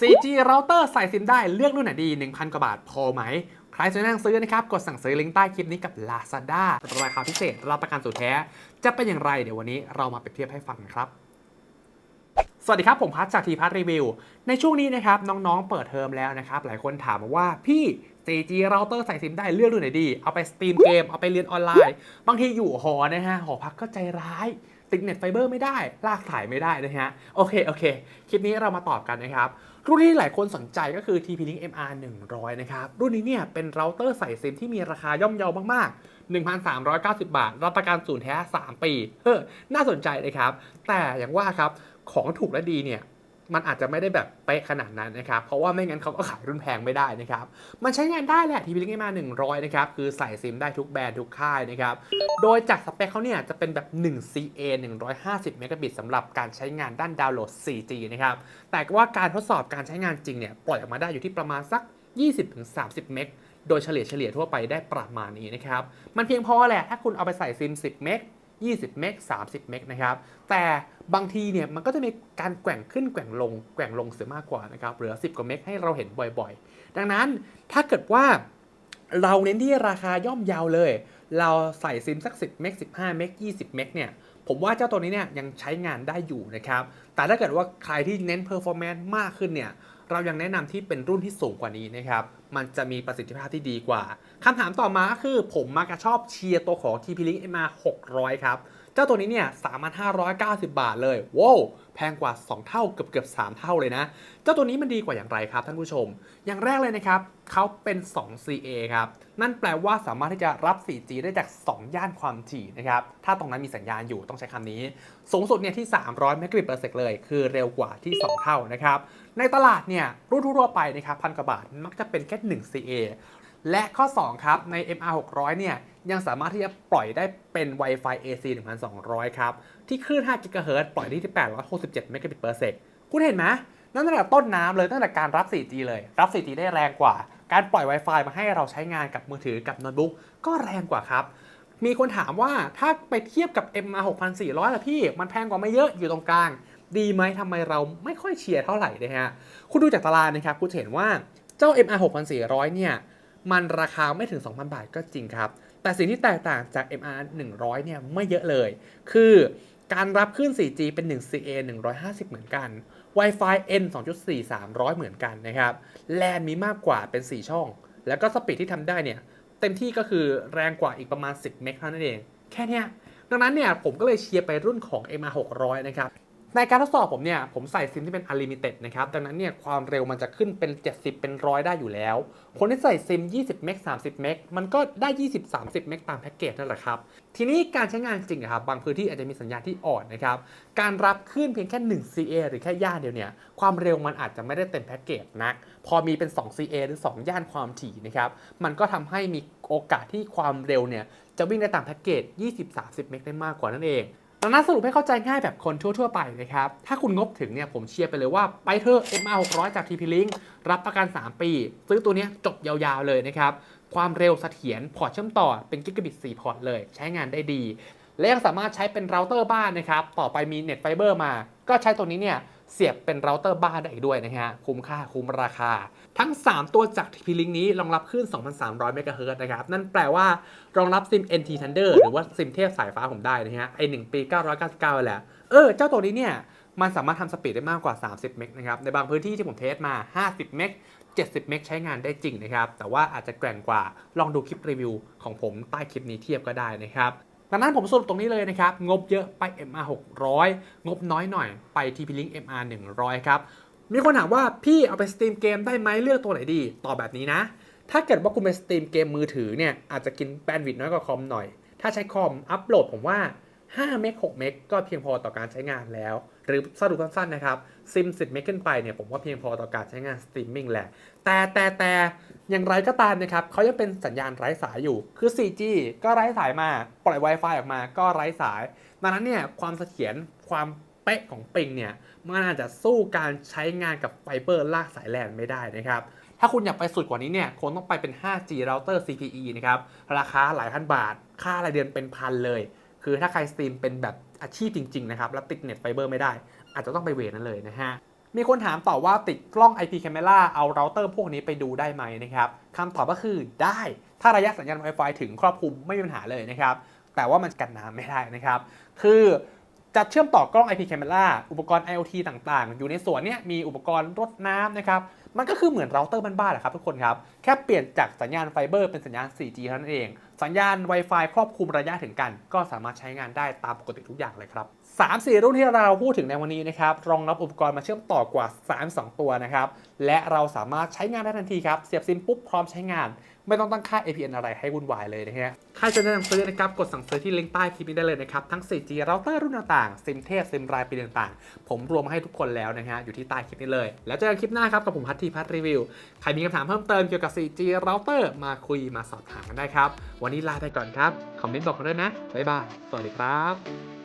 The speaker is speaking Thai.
4G เราเตอร์ใส่ซิมได้เลือกรุ่นไหนดี 1,000 กว่าบาทพอไหม ใครจะนั่งซื้อนะครับ กดสั่งซื้อลิงก์ใต้คลิปนี้กับ Lazada ราคาพิเศษรับประกันสูตรแท้ จะเป็นอย่างไรเดี๋ยววันนี้เรามาเปรียบเทียบให้ฟังนะครับสวัสดีครับ ผมพัชจากทีพัทรีวิว ในช่วงนี้นะครับ น้องๆ เปิดเทอมแล้วนะครับ หลายคนถามว่าพี่ 4G เราเตอร์ใส่ซิมได้เลือกรุ่นไหนดี เอาไปสตรีมเกม เอาไปเรียนออนไลน์ บางทีอยู่หอนะฮะหอพักก็ใจร้ายติดเน็ตไฟเบอร์ไม่ได้ ลากสายไม่ได้นะฮะ โอเค โอเค คลิปนี้เรามาตอบกันนะครับ รุ่นที่หลายคนสนใจก็คือ TP-Link MR 100 นะครับ รุ่นนี้เนี่ยเป็นเราเตอร์ใส่ซิมที่มีราคาย่อมเยาวมากๆ 1,390 บาท รับประกันศูนย์แท้ 3 ปี เออ น่าสนใจนะครับ แต่อย่างว่าครับ ของถูกและดีเนี่ย มันอาจจะไม่ได้แบบเป๊ะขนาดนั้นนะครับ เพราะว่าไม่งั้นเขาก็ขายรุ่นแพงไม่ได้นะครับ มันใช้งานได้แหละทีวีลิงมา 100 นะครับ คือใส่ซิมได้ทุกแบรนด์ทุกค่ายนะครับ โดยจากสเปคเขาเนี่ยจะเป็นแบบ 1 CA 150เมกะบิตสำหรับการใช้งานด้านดาวน์โหลด 4G นะครับ แต่ว่าการทดสอบการใช้งานจริงเนี่ยปล่อยออกมาได้อยู่ที่ประมาณสัก 20-30 เมกโดยเฉลี่ยเฉลี่ยทั่วไปได้ประมาณนี้นะครับ มันเพียงพอแหละถ้าคุณเอาไปใส่ซิม 10 เมก 20 เมก 30 เมกนะครับ แต่บางทีเนี่ยมันก็จะมีการแกว่งขึ้นแกว่งลงแกว่งลงเสียมากกว่านะครับ เหลือ 10 กว่าเมกให้เราเห็นบ่อยๆ ดังนั้นถ้าเกิดว่าเราเน้นที่ราคาย่อมเยาวเลย เราใส่ซิมสัก 10 เมก 15 เมก 20 เมกเนี่ย ผมว่าเจ้าตัวนี้เนี่ยยังใช้งานได้อยู่นะครับ แต่ถ้าเกิดว่าใครที่เน้น performance มากขึ้นเนี่ย เรายังแนะนำที่เป็นรุ่นที่สูงกว่านี้นะครับ มันจะมีประสิทธิภาพที่ดีกว่าคำถามต่อมาก็คือผมมักจะชอบเชียร์ตัวของ TP-Link MR 600 ครับ เจ้าตัวนี้เนี่ย3,590บาทเลยว้าวแพงกว่า 2 เท่าเกือบเกือบ3เท่าเลยนะ เจ้าตัวนี้มันดีกว่าอย่างไรครับท่านผู้ชม อย่างแรกเลยนะครับเขาเป็น 2 CA ครับ นั่นแปลว่าสามารถที่จะรับ 4G ได้จาก 2 ย่านความถี่นะครับ ถ้าตรงนั้นมีสัญญาณอยู่ต้องใช้คำนี้ สูงสุดเนี่ยที่ 300เมกะบิต per sec เลย คือเร็วกว่าที่ 2 เท่านะครับ ในตลาดเนี่ยรุ่นทั่วไปนะครับพันกว่าบาทมักจะเป็นแค่ 1 CA และข้อ 2 ครับ ใน MR 600เนี่ย ยังสามารถที่จะปล่อยได้เป็น Wi-Fi AC 1200 ครับ ที่คลื่น5 GHz ปล่อยได้ที่ 867 Mbps คุณเห็นไหมนั่นตั้งแต่ต้นน้ำเลยตั้งแต่การรับ 4G เลย รับ 4G ได้แรงกว่า การปล่อย Wi-Fi มาให้เราใช้งานกับมือถือกับโน้ตบุ๊กก็แรงกว่าครับ มีคนถามว่าถ้าไปเทียบกับ MR 6400ล่ะพี่ มันแพงกว่าไม่เยอะอยู่ตรงกลาง ดีไหมทำไมเราไม่ค่อยเชียร์เท่าไหร่นะฮะ คุณดูจากตารางนะครับ คุณเห็นว่าเจ้า MR 6400 เนี่ย มันราคาไม่ถึง 2,000 บาทก็จริงครับ แต่สิ่งที่แตกต่างจาก MR 100 เนี่ยไม่เยอะเลย คือการรับขึ้น 4G เป็น 1 CA 150 เหมือนกัน Wi-Fi N 2.4 300 เหมือนกันนะครับ แลนมีมากกว่าเป็น 4 ช่อง แล้วก็สปีดที่ทำได้เนี่ย เต็มที่ก็คือแรงกว่าอีกประมาณ 10 เมกเท่านั้นเอง แค่นี้ดังนั้นเนี่ยผมก็เลยเชียร์ไปรุ่นของ MR 600 นะครับ ในการทดสอบผมเนี่ยผมใส่ซิมที่เป็น Unlimited นะครับดังนั้นเนี่ยความเร็วมันจะขึ้นเป็น 70 เป็นร้อยได้อยู่แล้ว คนที่ใส่ซิม 20 เมก 30 เมก มันก็ได้ 20 30 เมกตามแพ็กเกจนั่นแหละครับ ทีนี้การใช้งานจริงครับ บางพื้นที่อาจจะมีสัญญาณที่อ่อนนะครับ การรับขึ้นเพียงแค่ 1 CA หรือแค่ย่านเดียวเนี่ย ความเร็วมันอาจจะไม่ได้เต็มแพ็กเกจนัก พอมีเป็น 2 CA หรือ 2 ย่านความถี่นะครับ มันก็ทำให้มีโอกาสที่ความเร็วเนี่ยจะวิ่งได้ตามแพ็กเกจ 20-30 เมกได้มากกว่านั่นเอง ดังนั้นสรุปให้เข้าใจง่ายแบบคนทั่ว ๆ ไปนะครับ ถ้าคุณงบถึงเนี่ยผมเชียร์ไปเลยว่า ไปเถอะ MR 600 จาก TP-Link รับประกัน 3 ปี ซื้อตัวนี้จบยาวๆเลยนะครับ ความเร็วเสถียรพอร์ตเชื่อมต่อเป็นกิกะบิต 4 พอร์ตเลย ใช้งานได้ดี และยังสามารถใช้เป็นเราเตอร์บ้านนะครับ ต่อไปมีเน็ตไฟเบอร์มา ก็ใช้ตัวนี้เนี่ย เสียบเป็นเราเตอร์บ้านได้อีกด้วยนะฮะ คุ้มค่าคุ้มราคา ทั้ง 3 ตัวจาก TP-Link นี้รองรับคลื่น 2,300 เมกะเฮิรตซ์นะครับ นั่นแปลว่ารองรับซิม NT Thunder หรือว่าซิมเทพสายฟ้าผมได้นะฮะ ไอ1ปี 999 แหละ เออ เจ้าตัวนี้เนี่ย มันสามารถทำสปีดได้มากกว่า 30 เมกนะครับ ในบางพื้นที่ที่ผมเทสมา 50 เมก70 เมกใช้งานได้จริงนะครับ แต่ว่าอาจจะแกร่งกว่า ลองดูคลิปรีวิวของผมใต้คลิปนี้เทียบก็ได้นะครับ ดังนั้นผมสรุปตรงนี้เลยนะครับ งบเยอะไป MR 600 งบน้อยหน่อยไป TP-Link MR 100 ครับ มีคนถามว่าพี่เอาไปสตรีมเกมได้ไหมเลือกตัวไหนดีตอบแบบนี้นะ ถ้าเกิดว่าคุณไปสตรีมเกมมือถือเนี่ยอาจจะกินแบนด์วิดน้อยกว่าคอมหน่อย ถ้าใช้คอมอัปโหลดผมว่า5เมก6เมกก็เพียงพอต่อการใช้งานแล้ว หรือสรุปสั้นๆนะครับซิม10เมกขึ้นไปเนี่ยผมว่าเพียงพอต่อการใช้งานสตรีมมิ่งแหละ แต่แต่แต่อย่างไรก็ตามนะครับเขายังเป็นสัญญาณไร้สายอยู่ คือ 4G ก็ไร้สายมา ปล่อย Wi-Fi ออกมาก็ไร้สายดังนั้นเนี่ยความเสถียรความเป๊ะของปิงเนี่ยมันอาจจะสู้การใช้งานกับไฟเบอร์ลากสายแลนไม่ได้นะครับถ้าคุณอยากไปสุดกว่านี้เนี่ยคงต้องไปเป็น 5G router CPE นะครับ ราคาหลายพันบาท ค่ารายเดือนเป็นพันเลย คือถ้าใครสตรีมเป็นแบบ อาชีพจริงๆนะครับแล้วติดเน็ตไฟเบอร์ไม่ได้ อาจจะต้องไปเวรนั้นเลยนะฮะมีคนถามต่อว่าติดกล้อง IP Camera เอาเราเตอร์พวกนี้ไปดูได้ไหมนะครับคำตอบก็คือได้ถ้าระยะสัญญาณ Wi-Fi ถึงครอบคลุมไม่มีปัญหาเลยนะครับแต่ว่ามันกันน้ำไม่ได้นะครับ คือ จะเชื่อมต่อกล้อง IP Camera อุปกรณ์ IoT ต่างๆ อยู่ในสวนเนี่ยมีอุปกรณ์รดน้ำนะครับ มันก็คือเหมือนเราเตอร์บ้านๆแหละครับทุกคนครับ แค่เปลี่ยนจากสัญญาณไฟเบอร์เป็นสัญญาณ 4G เท่านั้นเอง สัญญาณ Wi-Fi ครอบคลุมระยะถึงกัน ก็สามารถใช้งานได้ตามปกติทุกอย่างเลยครับ 3 4 รุ่นที่เราพูดถึงในวันนี้นะครับ รองรับอุปกรณ์มาเชื่อมต่อกว่า 32 ตัวนะครับ และเราสามารถใช้งานได้ทันทีครับ เสียบซิมปุ๊บพร้อมใช้งาน ไม่ต้องตั้งค่า APN อะไรให้วุ่นวายเลยนะฮะใครจะแนะนำซื้อนะครับกดสั่งซื้อที่ลิงก์ใต้คลิปนี้ได้เลยนะครับ ทั้ง 4G เราเตอร์รุ่นต่างๆซิมเทพซิมรายปีต่างๆ ผมรวมมาให้ทุกคนแล้วนะฮะอยู่ที่ใต้คลิปนี้เลย แล้วเจอกันคลิปหน้าครับกับผมพัททีพัทรีวิวใครมีคำถามเพิ่มเติมเกี่ยวกับ 4G เราเตอร์มาคุยมาสอบถามกันได้ครับวันนี้ลาไปก่อนครับคอมเมนต์บอกกันด้วยนะบ๊ายบายสวัสดีครับ